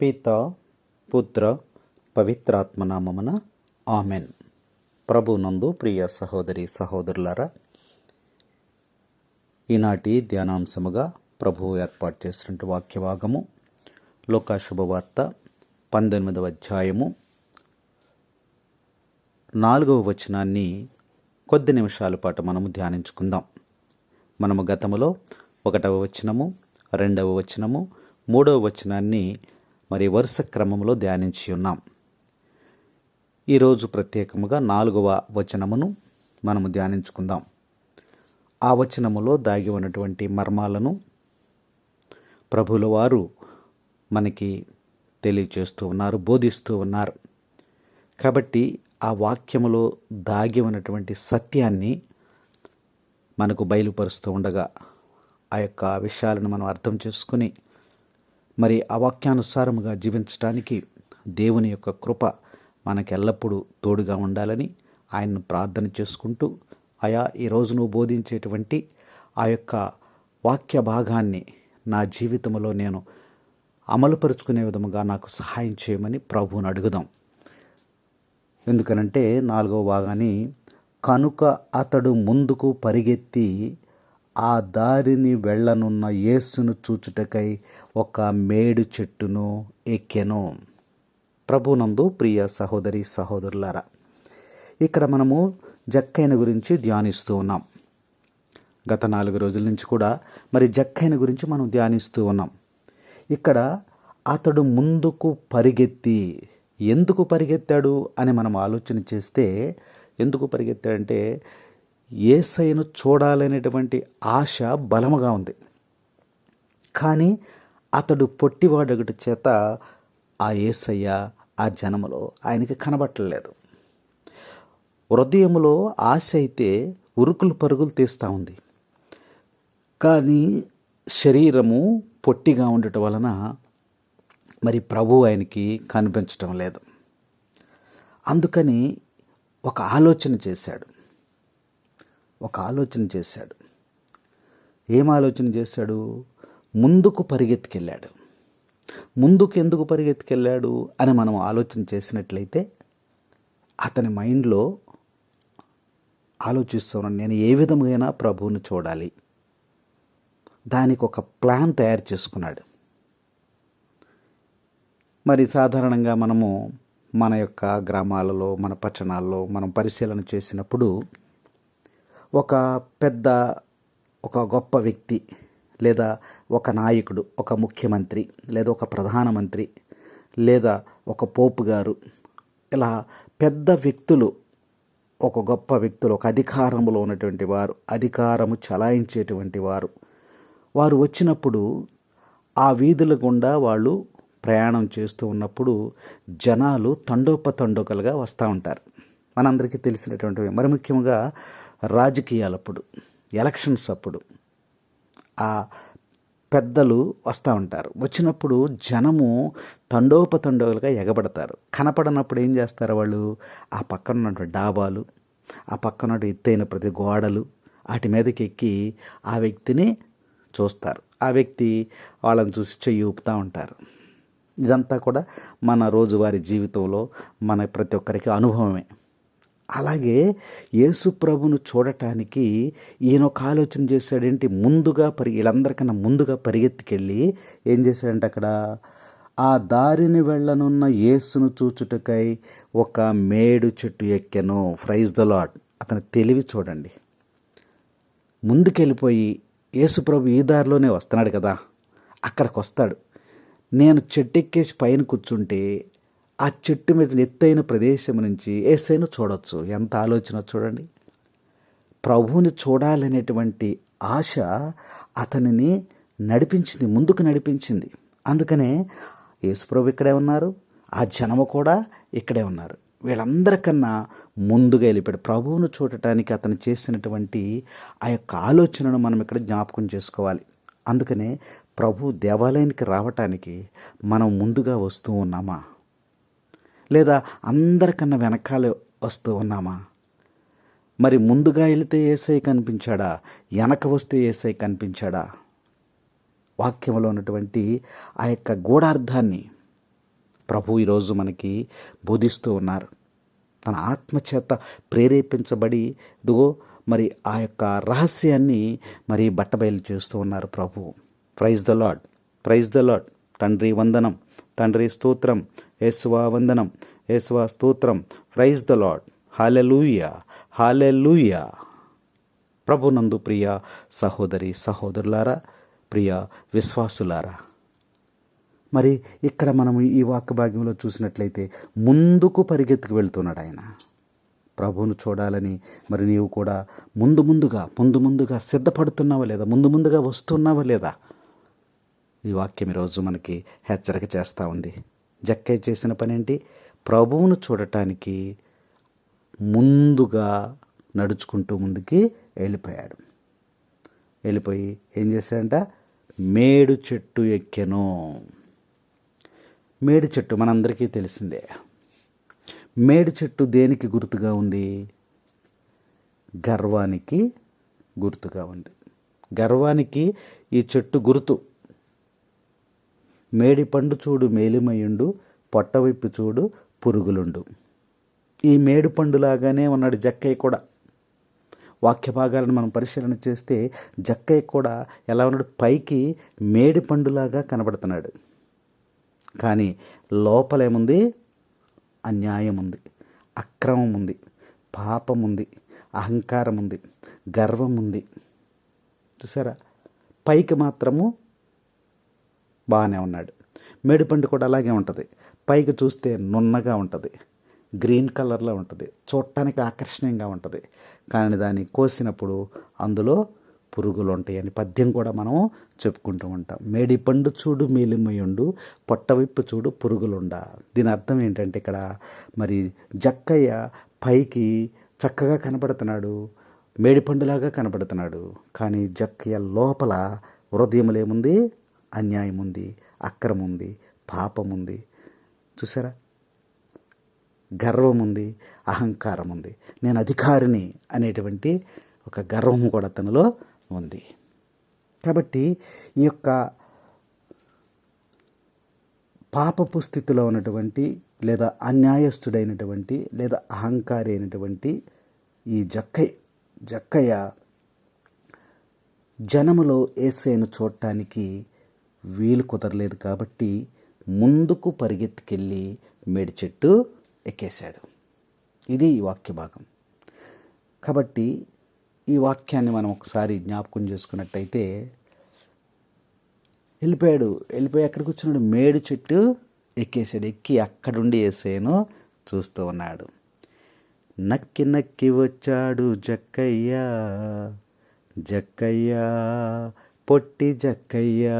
పిత పుత్ర పవిత్రాత్మనామమున ఆమెన్. ప్రభునందు ప్రియ సహోదరి సహోదరులారా ఈనాటి ధ్యానాంశముగా ప్రభువు ఏర్పాటు చేసినటువంటి వాక్యభాగము శుభవార్త పంతొమ్మిదవ అధ్యాయము నాలుగవ వచనాన్ని కొద్ది నిమిషాల పాటు మనము ధ్యానించుకుందాం. మనము గతములో ఒకటవ వచనము రెండవ వచనము మూడవ వచనాన్ని మరి వరుస క్రమంలో ధ్యానించి ఉన్నాం. ఈరోజు ప్రత్యేకముగా నాలుగవ వచనమును మనము ధ్యానించుకుందాం. ఆ వచనములో దాగి ఉన్నటువంటి మర్మాలను ప్రభుల వారు మనకి తెలియచేస్తూ ఉన్నారు బోధిస్తూ ఉన్నారు. కాబట్టి ఆ వాక్యములో దాగి ఉన్నటువంటి సత్యాన్ని మనకు బయలుపరుస్తూ ఉండగా ఆ యొక్క విషయాలను మనం అర్థం చేసుకుని మరి ఆ వాక్యానుసారముగా జీవించడానికి దేవుని యొక్క కృప మనకెల్లప్పుడూ తోడుగా ఉండాలని ఆయన్ను ప్రార్థన చేసుకుంటూ ఆయా ఈరోజు నువ్వు బోధించేటువంటి ఆ యొక్క వాక్య భాగాన్ని నా జీవితంలో నేను అమలుపరుచుకునే విధముగా నాకు సహాయం చేయమని ప్రభువుని అడుగుదాం. ఎందుకనంటే నాలుగవ భాగాన్ని కనుక అతడు ముందుకు పరిగెత్తి ఆ దారిని వెళ్ళనున్న యేసును చూచుటకై ఒక మేడు చెట్టును ఎక్కెను. ప్రభునందు ప్రియ సహోదరి సహోదరులారా ఇక్కడ మనము జక్కైన గురించి ధ్యానిస్తూ ఉన్నాం. గత నాలుగు రోజుల నుంచి కూడా మరి జక్కైన గురించి మనం ధ్యానిస్తూ ఉన్నాం. ఇక్కడ అతడు ముందుకు పరిగెత్తి ఎందుకు పరిగెత్తాడు అని మనం ఆలోచన చేస్తే ఎందుకు పరిగెత్తాడంటే ఏసైను చూడాలనేటువంటి ఆశ బలముగా ఉంది. కానీ అతడు పొట్టివాడొకటి చేత ఆ ఏసయ్య ఆ జనములో ఆయనకి కనబట్టలేదు. హృదయములో ఆశ అయితే ఉరుకులు పరుగులు తీస్తూ ఉంది. కానీ శరీరము పొట్టిగా ఉండటం వలన మరి ప్రభు ఆయనకి కనిపించటం లేదు. అందుకని ఒక ఆలోచన చేశాడు. ఒక ఆలోచన చేశాడు. ఏం ఆలోచన చేశాడు? ముందుకు పరిగెత్తుకెళ్ళాడు. ముందుకు ఎందుకు పరిగెత్తుకెళ్ళాడు అని మనం ఆలోచన చేసినట్లయితే అతని మైండ్లో ఆలోచిస్తున్నాను నేను ఏ విధముగా ప్రభువుని చూడాలి. దానికి ఒక ప్లాన్ తయారు చేసుకున్నాడు. మరి సాధారణంగా మనము మన యొక్క గ్రామాలలో మన పట్టణాల్లో మనం పరిశీలన చేసినప్పుడు ఒక పెద్ద ఒక గొప్ప వ్యక్తి లేదా ఒక నాయకుడు ఒక ముఖ్యమంత్రి లేదా ఒక ప్రధానమంత్రి లేదా ఒక పోపు గారు ఇలా పెద్ద వ్యక్తులు ఒక గొప్ప వ్యక్తులు ఒక అధికారంలో ఉన్నటువంటి వారు అధికారము చలాయించేటువంటి వారు వారు వచ్చినప్పుడు ఆ వీధుల గుండా వాళ్ళు ప్రయాణం చేస్తూ ఉన్నప్పుడు జనాలు తండోపతండోకలుగా వస్తూ ఉంటారు. మనందరికీ తెలిసినటువంటివి. మరి ముఖ్యంగా రాజకీయాలప్పుడు ఎలక్షన్స్ అప్పుడు ఆ పెద్దలు వస్తూ ఉంటారు. వచ్చినప్పుడు జనము తండోపతండోలుగా ఎగబడతారు. కనపడనప్పుడు ఏం చేస్తారు వాళ్ళు? ఆ పక్కన ఉన్నటువంటి డాబాలు ఆ పక్కన ఎత్తైన ప్రతి గోడలు వాటి మీదకి ఎక్కి ఆ వ్యక్తిని చూస్తారు. ఆ వ్యక్తి వాళ్ళని చూసి చెయ్యి ఊపుతూ ఉంటారు. ఇదంతా కూడా మన రోజువారీ జీవితంలో మన ప్రతి ఒక్కరికి అనుభవమే. అలాగే యేసు ప్రభును చూడటానికి ఈయన ఒక ఆలోచన చేశాడేంటి? ముందుగా పరి వీళ్ళందరికన్నా ముందుగా పరిగెత్తికెళ్ళి ఏం చేశాడంటే అక్కడ? ఆ దారిని వెళ్ళనున్న యేసును చూచుటకై ఒక మేడు చెట్టు ఎక్కెను. ఫ్రైజ్ ద లాట్ అతని తెలివి చూడండి. ముందుకెళ్ళిపోయి యేసు ప్రభు ఈ దారిలోనే వస్తున్నాడు కదా. అక్కడికి వస్తాడు నేను చెట్టు ఎక్కేసి పైన కూర్చుంటే ఆ చెట్టు మీద ఎత్తైన ప్రదేశం నుంచి ఏసైను చూడవచ్చు ఎంత ఆలోచన చూడండి. ప్రభువుని చూడాలనేటువంటి ఆశ అతనిని నడిపించింది ముందుకు నడిపించింది. అందుకనే యేసుప్రభు ఇక్కడే ఉన్నారు. ఆ జనము కూడా ఇక్కడే ఉన్నారు. వీళ్ళందరికన్నా ముందుగా వెళ్ళిపోయాడు. ప్రభువును చూడటానికి అతను చేసినటువంటి ఆ యొక్క ఆలోచనను మనం ఇక్కడ జ్ఞాపకం చేసుకోవాలి. అందుకనే ప్రభు దేవాలయానికి రావటానికి మనం ముందుగా వస్తూ ఉన్నామా? లేదా అందరికన్నా వెనకాల వస్తూ ఉన్నామా? మరి ముందుగా వెళితే ఏసై కనిపించాడా? వెనక వస్తే ఏసై కనిపించాడా? వాక్యంలో ఉన్నటువంటి ఆ యొక్క గూఢార్థాన్ని ప్రభు ఈరోజు మనకి బోధిస్తూ ఉన్నారు. తన ఆత్మచేత ప్రేరేపించబడి దుగో మరి ఆ యొక్క రహస్యాన్ని మరి బట్టబయలు చేస్తూ ఉన్నారు ప్రభు. Praise the Lord praise the Lord తండ్రి వందనం తండ్రి స్తోత్రం యేసువా వందనం యేసువా స్తోత్రం. Praise the Lord hallelujah hallelujah ప్రభునందు ప్రియ సహోదరి సహోదరులారా ప్రియ విశ్వాసులారా మరి ఇక్కడ మనం ఈ వాక్య భాగ్యంలో చూసినట్లయితే ముందుకు పరిగెత్తుకు వెళ్తున్నాడు ఆయన. ప్రభువును చూడాలని మరి నీవు కూడా ముందు ముందుగా ముందు ముందుగా సిద్ధపడుతున్నావా లేదా? ముందు ముందుగా వస్తున్నావా లేదా? ఈ వాక్యం ఈరోజు మనకి హెచ్చరిక చేస్తూ ఉంది. జక్కయ్య చేసిన పని ఏంటి ప్రభువును చూడటానికి ముందుగా నడుచుకుంటూ ముందుకి వెళ్ళిపోయాడు. వెళ్ళిపోయి ఏం చేశాడంట? మేడు చెట్టు ఎక్కెను. మేడు చెట్టు మనందరికీ తెలిసిందే. మేడు చెట్టు దేనికి గుర్తుగా ఉంది? గర్వానికి గుర్తుగా ఉంది. గర్వానికి ఈ చెట్టు గుర్తు. మేడి పండు చూడు మేలిమయుండు పొట్టవైపు చూడు పురుగులుండు. ఈ మేడి పండులాగానే ఉన్నాడు జక్కయ్య కూడా. వాక్య భాగాలను మనం పరిశీలన చేస్తే జక్కయ్య కూడా ఎలా ఉన్నాడు? పైకి మేడి పండులాగా కనబడుతున్నాడు. కానీ లోపలేముంది? అన్యాయం ఉంది అక్రమం ఉంది పాపం ఉంది అహంకారం ఉంది గర్వం ఉంది చూసారా? పైకి మాత్రము బాగానే ఉన్నాడు. మేడిపండు కూడా అలాగే ఉంటుంది. పైకి చూస్తే నున్నగా ఉంటుంది. గ్రీన్ కలర్లో ఉంటుంది. చూడటానికి ఆకర్షణీయంగా ఉంటుంది. కానీ దాన్ని కోసినప్పుడు అందులో పురుగులు ఉంటాయి అని పద్యం కూడా మనం చెప్పుకుంటూ ఉంటాం. మేడి పండు చూడు మేలిమయుండు పొట్టవిప్పు చూడు పురుగులుండ. దీని అర్థం ఏంటంటే ఇక్కడ మరి జక్కయ్య పైకి చక్కగా కనబడుతున్నాడు. మేడిపండులాగా కనబడుతున్నాడు. కానీ జక్కయ్య లోపల హృదయంలో ఏముంది అన్యాయం ఉంది అక్రమం ఉంది పాపం ఉంది చూసారా? గర్వం ఉంది అహంకారం ఉంది నేను అధికారిని అనేటువంటి ఒక గర్వం కూడా తనలో ఉంది. కాబట్టి ఈ యొక్క పాపపు స్థితిలో ఉన్నటువంటి లేదా అన్యాయస్తుడైనటువంటి లేదా అహంకారి అయినటువంటి ఈ జక్కయ్య జక్కయ్య జనములో ఏసైను చూడటానికి వీలు కుదరలేదు కాబట్టి ముందుకు పరిగెత్తుకెళ్ళి మేడి చెట్టు ఎక్కేశాడు. ఇది ఈ వాక్య భాగం. కాబట్టి ఈ వాక్యాన్ని మనం ఒకసారి జ్ఞాపకం చేసుకున్నట్టయితే వెళ్ళిపోయాడు. వెళ్ళిపోయి ఎక్కడ కూర్చున్నాడు. మేడి చెట్టు ఎక్కేసాడు ఎక్కి అక్కడుండి వేసేను చూస్తూ ఉన్నాడు. నక్కి నక్కి వచ్చాడు జక్కయ్య జక్కయ్య పొట్టి జక్కయ్య.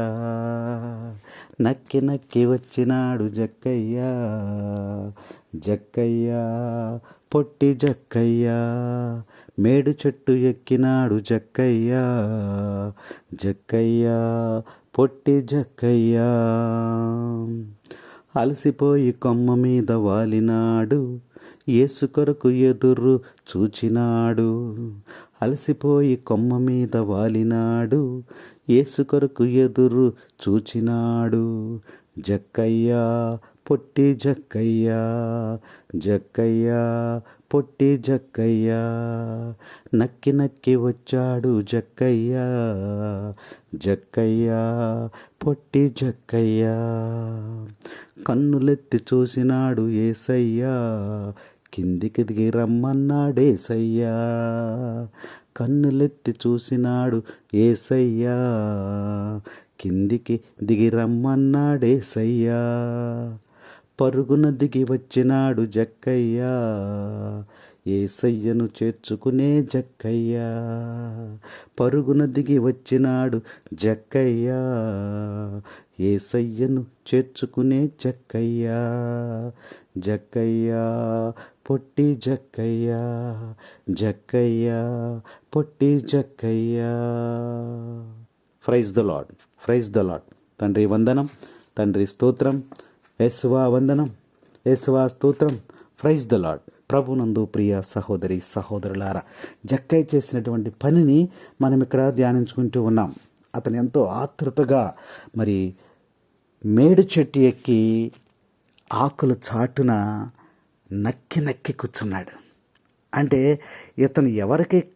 నక్కి నక్కి వచ్చినాడు జక్కయ్య. జక్కయ్య పొట్టి జక్కయ్య. మేడు చెట్టు ఎక్కినాడు జక్కయ్య. జక్కయ్య పొట్టి జక్కయ్య. అలసిపోయి కొమ్మ మీద వాలినాడు. యేసు కొరకు ఎదురు చూచినాడు. అలసిపోయి కొమ్మ మీద వాలినాడు. యేసు కొరకు ఎదురు చూచినాడు. జక్కయ్య పొట్టి జక్కయ్య జక్కయ్య పొట్టి జక్కయ్య నక్కి నక్కి వచ్చాడు జక్కయ్య జక్కయ్య పొట్టి జక్కయ్య. కన్నులెత్తి చూసినాడు ఏసయ్యా కిందికి దిగి రమ్మన్నాడేసయ్యా కన్నులెత్తి చూసినాడు ఏసయ్యా. కిందికి దిగి రమ్మన్నాడేసయ్యా పరుగున దిగి వచ్చినాడు జక్కయ్యా. ఏసయ్యను చేర్చుకునే జక్కయ్యా. పరుగున దిగి వచ్చినాడు జక్కయ్యా. ఏసయ్యను చేర్చుకునే జక్కయ్యా. జక్కయ్యా పొట్టి జక్కయ్యా జక్కయ్యా పొట్టి జక్కయ్యా. Praise the Lord praise the Lord తండ్రి వందనం తండ్రి స్తోత్రం ఎస్వా వందనం ఎస్వా స్తోత్రం. ఫ్రైజ్ ద లాడ్ ప్రభునందు ప్రియ సహోదరి సహోదరులారా జక్కయ్య చేసినటువంటి పనిని మనం ఇక్కడ ధ్యానించుకుంటూ ఉన్నాం. అతను ఎంతో ఆతృతగా మరి మేడు చెట్టు ఎక్కి ఆకుల చాటున నక్కి నక్కి కూర్చున్నాడు. అంటే ఇతను ఎవరికి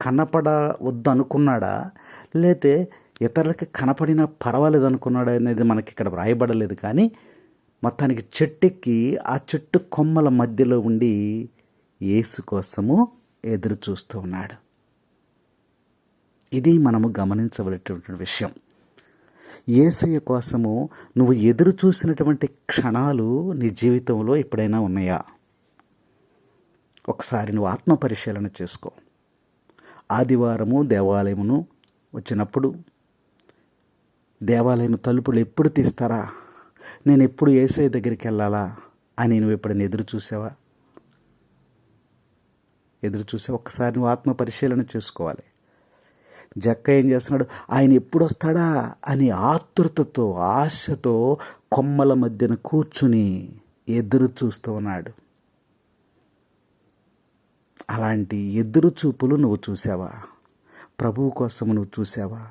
కనపడవద్దు అనుకున్నాడా లేతే ఇతరులకి కనపడినా పర్వాలేదు అనుకున్నాడా అనేది మనకి ఇక్కడ వ్రాయబడలేదు. కానీ మొత్తానికి చెట్టుకి ఆ చెట్టు కొమ్మల మధ్యలో ఉండి యేసు కోసము ఎదురు చూస్తూ ఉన్నాడు. ఇది మనము గమనించవలసినటువంటి విషయం. ఏసయ్య కోసము నువ్వు ఎదురు చూసినటువంటి క్షణాలు నీ జీవితంలో ఎప్పుడైనా ఉన్నాయా? ఒకసారి నువ్వు ఆత్మ పరిశీలన చేసుకో. ఆదివారము దేవాలయమును వచ్చినప్పుడు దేవాలయం తలుపులు ఎప్పుడు తీస్తారా? నేను ఎప్పుడు ఏసఐ దగ్గరికి వెళ్ళాలా? అని నువ్వు ఎప్పుడైనా ఎదురు చూసావా? ఎదురు చూసే ఒక్కసారి నువ్వు ఆత్మ పరిశీలన చేసుకోవాలి. జక్క ఏం చేస్తున్నాడు? ఆయన ఎప్పుడు వస్తాడా అని ఆతృతతో ఆశతో కొమ్మల మధ్యన కూర్చుని ఎదురు చూస్తూ ఉన్నాడు. అలాంటి ఎదురు చూపులు నువ్వు చూసావా ప్రభువు కోసం నువ్వు చూసావా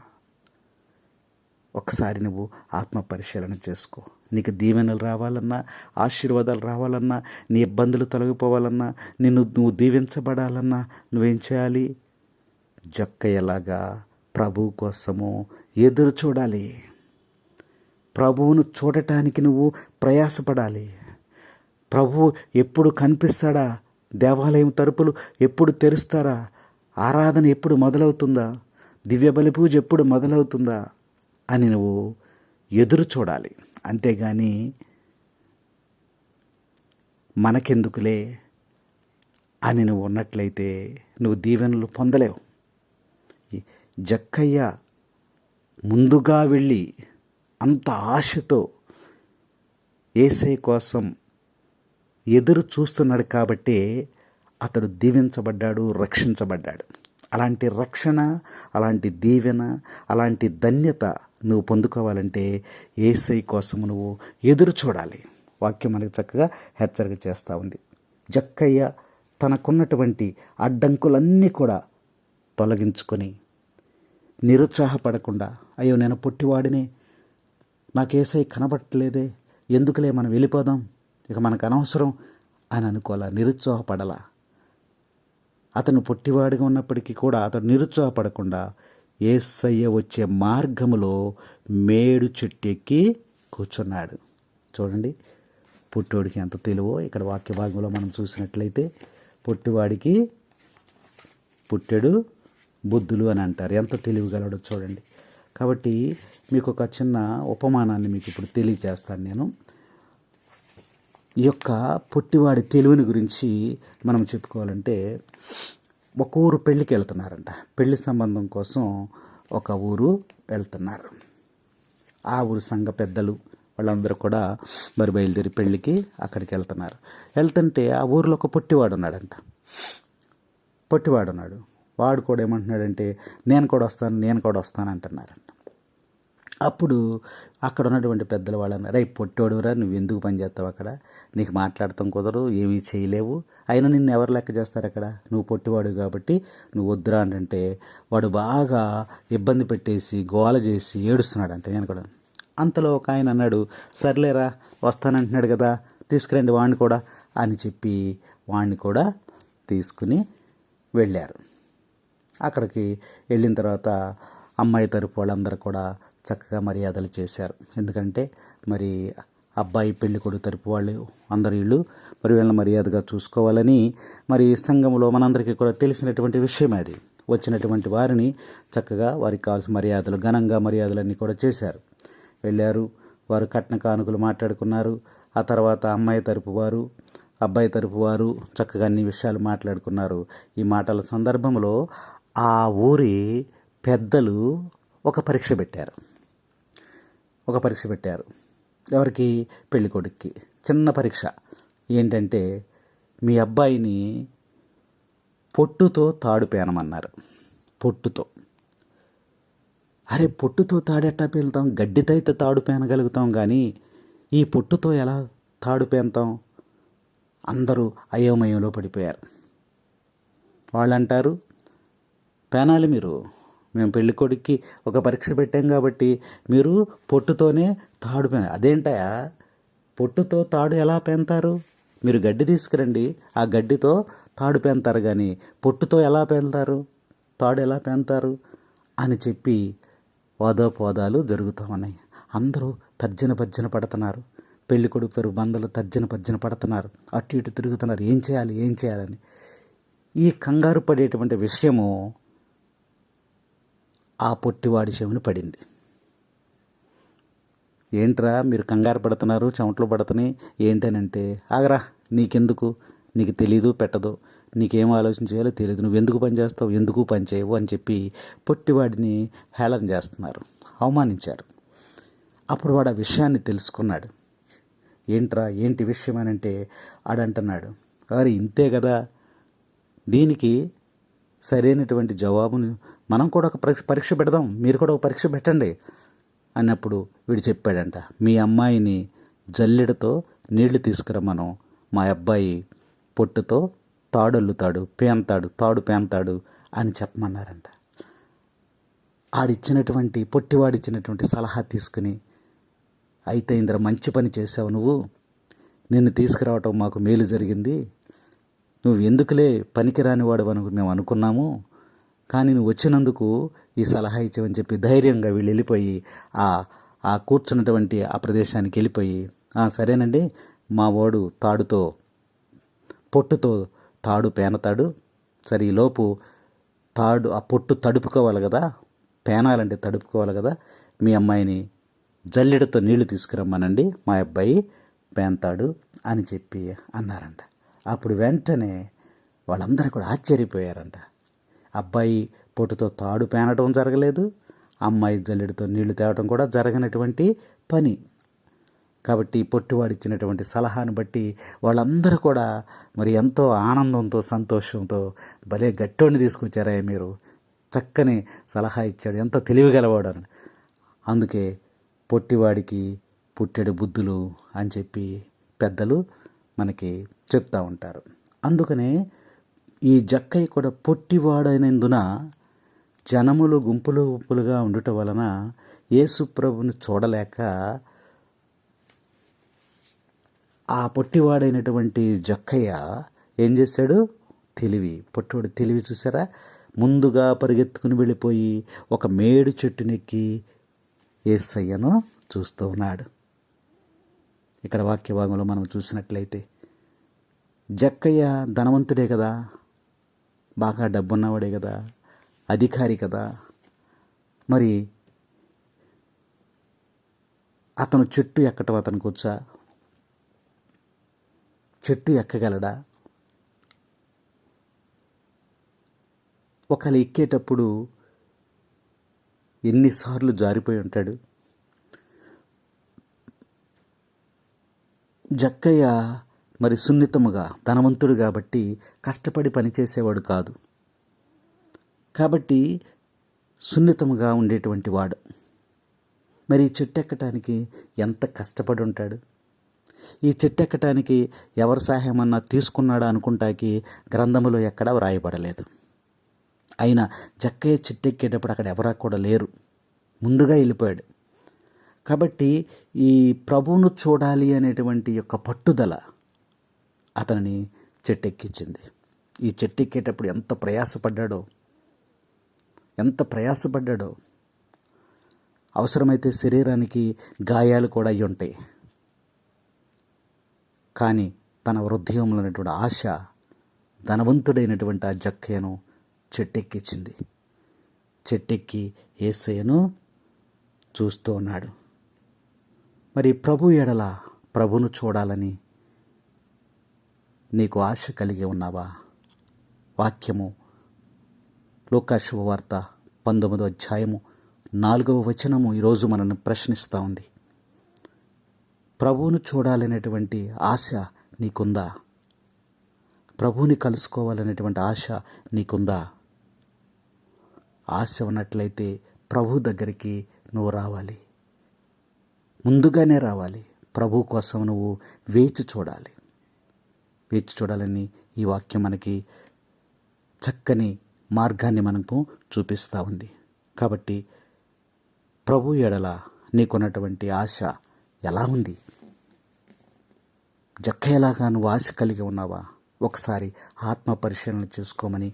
ఒకసారి నువ్వు ఆత్మ పరిశీలన చేసుకో. నీకు దీవెనలు రావాలన్నా ఆశీర్వాదాలు రావాలన్నా నీ ఇబ్బందులు తొలగిపోవాలన్నా నిన్ను నువ్వు దీవించబడాలన్నా నువ్వేం చేయాలి? జక్కయ్యలాగా ప్రభువు కోసము ఎదురు చూడాలి. ప్రభువును చూడటానికి నువ్వు ప్రయాసపడాలి. ప్రభువు ఎప్పుడు కనిపిస్తాడా? దేవాలయం తలుపులు ఎప్పుడు తెరుస్తారా? ఆరాధన ఎప్పుడు మొదలవుతుందా? దివ్య బలి పూజ ఎప్పుడు మొదలవుతుందా? అని నువ్వు ఎదురు చూడాలి. అంతేగాని మనకెందుకులే అని నువ్వు ఉన్నట్లయితే నువ్వు దీవెనలు పొందలేవు. జక్కయ్య ముందుగా వెళ్ళి అంత ఆశతో ఏసై కోసం ఎదురు చూస్తున్నాడు కాబట్టి అతడు దీవించబడ్డాడు రక్షించబడ్డాడు. అలాంటి రక్షణ అలాంటి దీవెన అలాంటి ధన్యత నువ్వు పొందుకోవాలంటే ఏసై కోసం నువ్వు ఎదురు చూడాలి. వాక్యం మనకు చక్కగా హెచ్చరిక చేస్తూ ఉంది. జక్కయ్య తనకున్నటువంటి అడ్డంకులన్నీ కూడా తొలగించుకొని నిరుత్సాహపడకుండా అయ్యో నేను పొట్టివాడినే నాకు ఏసై కనబట్టలేదే ఎందుకులే మనం వెళ్ళిపోదాం ఇక మనకు అనవసరం అని అనుకోవాలా నిరుత్సాహపడలా? అతను పొట్టివాడిగా ఉన్నప్పటికీ కూడా అతను నిరుత్సాహపడకుండా ఏసయ్య వచ్చే మార్గములో మేడు చెట్టు ఎక్కి కూర్చున్నాడు. చూడండి పుట్టోడికి ఎంత తెలివో ఇక్కడ వాక్య భాగంలో మనం చూసినట్లయితే పొట్టివాడికి పుట్టెడు బుద్ధులు అని అంటారు. ఎంత తెలివిగలడో చూడండి. కాబట్టి మీకు ఒక చిన్న ఉపమానాన్ని మీకు ఇప్పుడు తెలియజేస్తాను నేను. ఈ యొక్క పొట్టివాడి తెలివిని గురించి మనం చెప్పుకోవాలంటే ఒక ఊరు పెళ్ళికి వెళ్తున్నారంట. పెళ్ళి సంబంధం కోసం ఒక ఊరు వెళ్తున్నారు. ఆ ఊరు సంఘ పెద్దలు వాళ్ళందరూ కూడా మరి బయలుదేరి పెళ్ళికి అక్కడికి వెళ్తున్నారు. వెళ్తుంటే ఆ ఊరిలో ఒక పొట్టివాడు ఉన్నాడంట. పొట్టివాడు ఉన్నాడు. వాడు కూడా ఏమంటున్నాడంటే నేను కూడా వస్తాను నేను కూడా వస్తాను అంటున్నారంట. అప్పుడు అక్కడ ఉన్నటువంటి పెద్దల వాళ్ళు అన్నారు రే పొట్టోడురా నువ్వు ఎందుకు పని చేస్తావు అక్కడ? నీకు మాట్లాడటం కుదరదు ఏమీ చేయలేవు. అయినా నిన్ను ఎవరు లెక్క చేస్తారు అక్కడ? నువ్వు పొట్టివాడు కాబట్టి నువ్వు వద్దురా అంటే వాడు బాగా ఇబ్బంది పెట్టేసి గోల చేసి ఏడుస్తున్నాడు అంటే నేను కూడా. అంతలో ఒక ఆయన అన్నాడు సర్లేరా వస్తానంటున్నాడు కదా తీసుకురండి వాడిని కూడా అని చెప్పి వాడిని కూడా తీసుకుని వెళ్ళారు. అక్కడికి వెళ్ళిన తర్వాత అమ్మాయి తరపు వాళ్ళందరూ కూడా చక్కగా మర్యాదలు చేశారు. ఎందుకంటే మరి అబ్బాయి పెళ్ళి కొడుకు తరపు వాళ్ళు అందరు వీళ్ళు మరి వీళ్ళని మర్యాదగా చూసుకోవాలని మరి సంఘంలో మనందరికీ కూడా తెలిసినటువంటి విషయం అది. వచ్చినటువంటి వారిని చక్కగా వారికి కావాల్సిన మర్యాదలు ఘనంగా మర్యాదలన్నీ కూడా చేశారు. వెళ్ళారు వారు కట్న కానుకలు మాట్లాడుకున్నారు. ఆ తర్వాత అమ్మాయి తరపు వారు అబ్బాయి తరపు వారు చక్కగా అన్ని విషయాలు మాట్లాడుకున్నారు. ఈ మాటల సందర్భంలో ఆ ఊరి పెద్దలు ఒక పరీక్ష పెట్టారు. ఒక పరీక్ష పెట్టారు. ఎవరికి? పెళ్ళి కొడుక్కి. చిన్న పరీక్ష. ఏంటంటే మీ అబ్బాయిని పొట్టుతో తాడు పేనమన్నారు. పొట్టుతో. అరే పొట్టుతో తాడెట్టా పేలుతాం? గడ్డితో అయితే తాడు పేనగలుగుతాం కానీ ఈ పొట్టుతో ఎలా తాడు పేంతాం? అందరూ అయోమయంలో పడిపోయారు. వాళ్ళంటారు పేనాలి మీరు. మేము పెళ్ళి కొడుక్కి ఒక పరీక్ష పెట్టాం కాబట్టి మీరు పొట్టుతోనే తాడు పే అదేంటయా పొట్టుతో తాడు ఎలా పెంతారు? మీరు గడ్డి తీసుకురండి. ఆ గడ్డితో తాడు పెంతారు కానీ పొట్టుతో ఎలా పెంతారు? తాడు ఎలా పెంతారు? అని చెప్పి వాదోపవాదాలు జరుగుతూ ఉన్నాయి. అందరూ తర్జన భర్జన పడుతున్నారు. పెళ్ళి కొడుకు పెరుగు బంధువులు తర్జన భర్జన పడుతున్నారు. అటు ఇటు తిరుగుతున్నారు. ఏం చేయాలి? ఏం చేయాలని. ఈ కంగారు పడేటువంటి విషయము ఆ పొట్టివాడి చెవిని పడింది. ఏంట్రా మీరు కంగారు పడుతున్నారు చెమటలు పడుతున్నాయి ఏంటనంటే ఆగరా నీకెందుకు? నీకు తెలీదు పెట్టదు. నీకేం ఆలోచన చేయాలో తెలియదు నువ్వు ఎందుకు పని చేస్తావు? ఎందుకు పని చేయవు? అని చెప్పి పొట్టివాడిని హేళన చేస్తున్నారు. అవమానించారు. అప్పుడు వాడు ఆ విషయాన్ని తెలుసుకున్నాడు. ఏంట్రా ఏంటి విషయం అని అంటే ఆడంటున్నాడు. అరే ఇంతే కదా. దీనికి సరైనటువంటి జవాబును మనం కూడా ఒక పరీక్ష పరీక్ష పెడదాం మీరు కూడా ఒక పరీక్ష పెట్టండి అన్నప్పుడు వీడు చెప్పాడంట మీ అమ్మాయిని జల్లెడతో నీళ్ళు తీసుకురమ్మను మా అబ్బాయి పొట్టుతో తాడల్లుతాడు పేంతాడు తాడు పేంతాడు అని చెప్పమన్నారంట. ఆడిచ్చినటువంటి పొట్టివాడిచ్చినటువంటి సలహా తీసుకుని అయితే ఇంద్ర మంచి పని చేసావు నువ్వు నిన్ను తీసుకురావటం మాకు మేలు జరిగింది నువ్వు ఎందుకులే పనికిరాని వాడు అని మేము అనుకున్నాము కానీ నువ్వు వచ్చినందుకు ఈ సలహా ఇచ్చావని చెప్పి ధైర్యంగా వీళ్ళు వెళ్ళిపోయి ఆ ఆ కూర్చున్నటువంటి ఆ ప్రదేశానికి వెళ్ళిపోయి సరేనండి మా వాడు తాడుతో పొట్టుతో తాడు పేనతాడు. సరే ఈలోపు తాడు ఆ పొట్టు తడుపుకోవాలి కదా పేనాలంటే తడుపుకోవాలి కదా మీ అమ్మాయిని జల్లెడతో నీళ్ళు తీసుకురమ్మనండి మా అబ్బాయి పేంతాడు అని చెప్పి అన్నారంట. అప్పుడు వెంటనే వాళ్ళందరూ కూడా ఆశ్చర్యపోయారంట. అబ్బాయి పొట్టుతో తాడు పేనటం జరగలేదు అమ్మాయి జల్లెడితో నీళ్ళు తేవటం కూడా జరగనటువంటి పని. కాబట్టి పొట్టివాడిచ్చినటువంటి సలహాను బట్టి వాళ్ళందరూ కూడా మరి ఎంతో ఆనందంతో సంతోషంతో భలే గట్టోడిని తీసుకొచ్చారా మీరు. చక్కని సలహా ఇచ్చాడు. ఎంత తెలివిగలవాడు అని అందుకే పొట్టివాడికి పుట్టెడు బుద్ధులు అని చెప్పి పెద్దలు మనకి చెప్తా ఉంటారు. అందుకనే ఈ జక్కయ్య కూడా పొట్టివాడైనందున జనములు గుంపులు గుంపులుగా ఉండటం వలన యేసుప్రభుని చూడలేక ఆ పొట్టివాడైనటువంటి జక్కయ్య ఏం చేశాడు? తెలివి. పొట్టివాడు తెలివి చూసారా ముందుగా పరిగెత్తుకుని వెళ్ళిపోయి ఒక మేడు చెట్టునెక్కి ఏసయ్యను చూస్తూ ఉన్నాడు. ఇక్కడ వాక్య భాగంలో మనం చూసినట్లయితే జక్కయ్య ధనవంతుడే కదా? బాగా డబ్బున్నవాడే కదా అధికారి కదా. మరి అతను చెట్టు ఎక్కటం అతనికి వచ్చా? చెట్టు ఎక్కగలడా? ఒకళ్ళు ఎక్కేటప్పుడు ఎన్నిసార్లు జారిపోయి ఉంటాడు. జక్కయ్య మరి సున్నితముగా ధనవంతుడు కాబట్టి కష్టపడి పనిచేసేవాడు కాదు. కాబట్టి సున్నితముగా ఉండేటువంటి వాడు. మరి ఈ చెట్టు ఎక్కటానికి ఎంత కష్టపడి ఉంటాడు? ఈ చెట్టు ఎక్కటానికి ఎవరి సహాయం అన్నా తీసుకున్నాడా అనుకుంటాకి గ్రంథములో ఎక్కడా వ్రాయబడలేదు. అయినా జక్కయ్య చెట్టు ఎక్కేటప్పుడు అక్కడ ఎవరా కూడా లేరు. ముందుగా వెళ్ళిపోయాడు. కాబట్టి ఈ ప్రభువును చూడాలి అనేటువంటి యొక్క పట్టుదల అతనిని చెట్టెక్కించింది. ఈ చెట్టు ఎక్కేటప్పుడు ఎంత ప్రయాసపడ్డాడో ఎంత ప్రయాసపడ్డాడో. అవసరమైతే శరీరానికి గాయాలు కూడా అయి ఉంటాయి. కానీ తన హృదయంలో ఉన్నటువంటి ఆశ ధనవంతుడైనటువంటి ఆ జక్కయ్యను చెట్టెక్కించింది. చెట్టెక్కి ఏసయ్యను చూస్తూ ఉన్నాడు. మరి ప్రభు ఎడల ప్రభును చూడాలని నీకు ఆశ కలిగి ఉన్నావా? వాక్యము లోకాశుభవార్త పంతొమ్మిదో అధ్యాయము నాలుగవ వచనము ఈరోజు మనల్ని ప్రశ్నిస్తూ ఉంది. ప్రభువును చూడాలనేటువంటి ఆశ నీకుందా? ప్రభువుని కలుసుకోవాలనేటువంటి ఆశ నీకుందా? ఆశ ఉన్నట్లయితే ప్రభు దగ్గరికి నువ్వు రావాలి. ముందుగానే రావాలి. ప్రభు కోసం నువ్వు వేచి చూడాలి. వేచి చూడాలని ఈ వాక్యం మనకి చక్కని మార్గాన్ని మనకు చూపిస్తూ ఉంది. కాబట్టి ప్రభు ఎడల నీకున్నటువంటి ఆశ ఎలా ఉంది? జక్కయ్యలాగా నువ్వు ఆశ కలిగి ఉన్నావా? ఒకసారి ఆత్మ పరిశీలన చేసుకోమని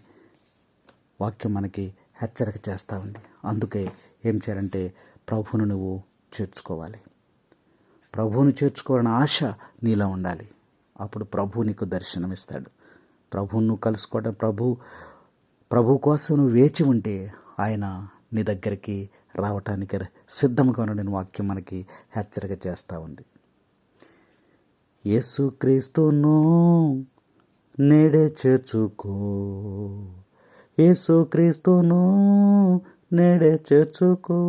వాక్యం మనకి హెచ్చరిక చేస్తూ ఉంది. అందుకే ఏం చేయాలంటే ప్రభువును నువ్వు చేర్చుకోవాలి. ప్రభువును చేర్చుకోవాలన్న ఆశ నీలో ఉండాలి. అప్పుడు ప్రభు నీకు దర్శనమిస్తాడు. ప్రభువును కలుసుకోవటం కలుసుకోవడం ప్రభు ప్రభు కోసం నువ్వు వేచి ఉంటే ఆయన నీ దగ్గరికి రావటానికి సిద్ధంగా ఉండని వాక్యం మనకి హెచ్చరిక చేస్తూ ఉంది. యేసుక్రీస్తును నేడే చేర్చుకో. యేసుక్రీస్తును నేడే చేర్చుకో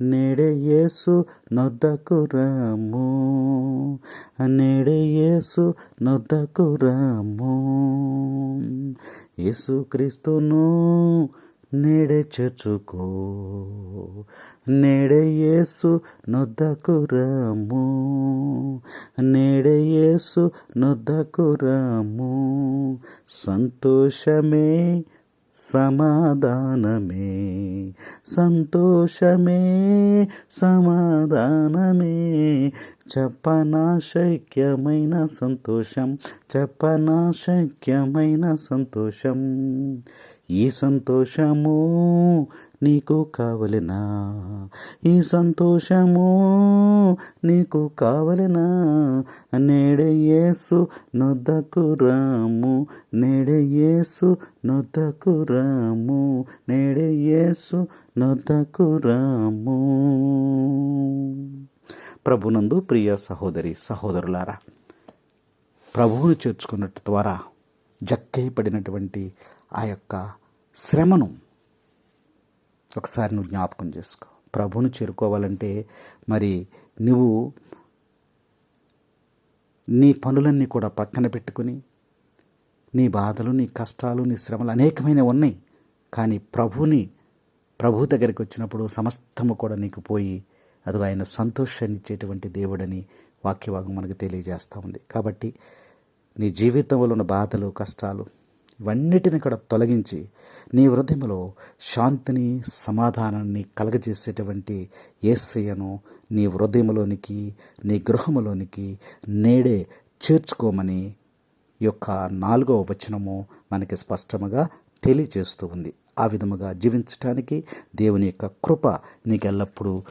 నేడే యేసు నొద్దకు రాము. నేడే యేసు నొద్దకు రాము. యేసు క్రీస్తును నేడే చేర్చుకో నేడే యేసు నొద్దకు రాము. నేడే యేసు నొద్దకు రాము. సంతోషమే సమాధానమే సంతోషమే సమాధానమే. చెప్పనా శక్యమైన సంతోషం చెప్పనా శక్యమైన సంతోషం. ఈ సంతోషము నీకు కావలెనా? ఈ సంతోషము నీకు కావలెనా? నేడే యేసు నొద్దకు రాము నేడే యేసు నొద్దకు రాము నేడే యేసు నొద్దకు రాము. ప్రభునందు ప్రియ సహోదరి సహోదరులారా ప్రభువును చేర్చుకున్నట్టు ద్వారా జక్కైపడినటువంటి ఆ యొక్క శ్రమను ఒకసారి నువ్వు జ్ఞాపకం చేసుకో. ప్రభును చేరుకోవాలంటే మరి నువ్వు నీ పనులన్నీ కూడా పక్కన పెట్టుకుని నీ బాధలు నీ కష్టాలు నీ శ్రమలు అనేకమైన ఉన్నాయి. కానీ ప్రభుని ప్రభు దగ్గరికి వచ్చినప్పుడు సమస్తము కూడా నీకు పోయి అది ఆయన సంతోషాన్ని ఇచ్చేటువంటి దేవుడని వాక్యవాగం మనకు తెలియజేస్తూ ఉంది. కాబట్టి నీ జీవితంలో ఉన్న బాధలు కష్టాలు ఇవన్నిటిని కూడా తొలగించి నీ హృదయంలో శాంతిని సమాధానాన్ని కలగజేసేటువంటి ఏసయ్యను నీ హృదయంలోనికి నీ గృహములోనికి నేడే చేర్చుకోమని యొక్క నాలుగవ వచనము మనకి స్పష్టముగా తెలియజేస్తూ ఉంది. ఆ విధముగా జీవించటానికి దేవుని యొక్క కృప నీకు ఎల్లప్పుడూ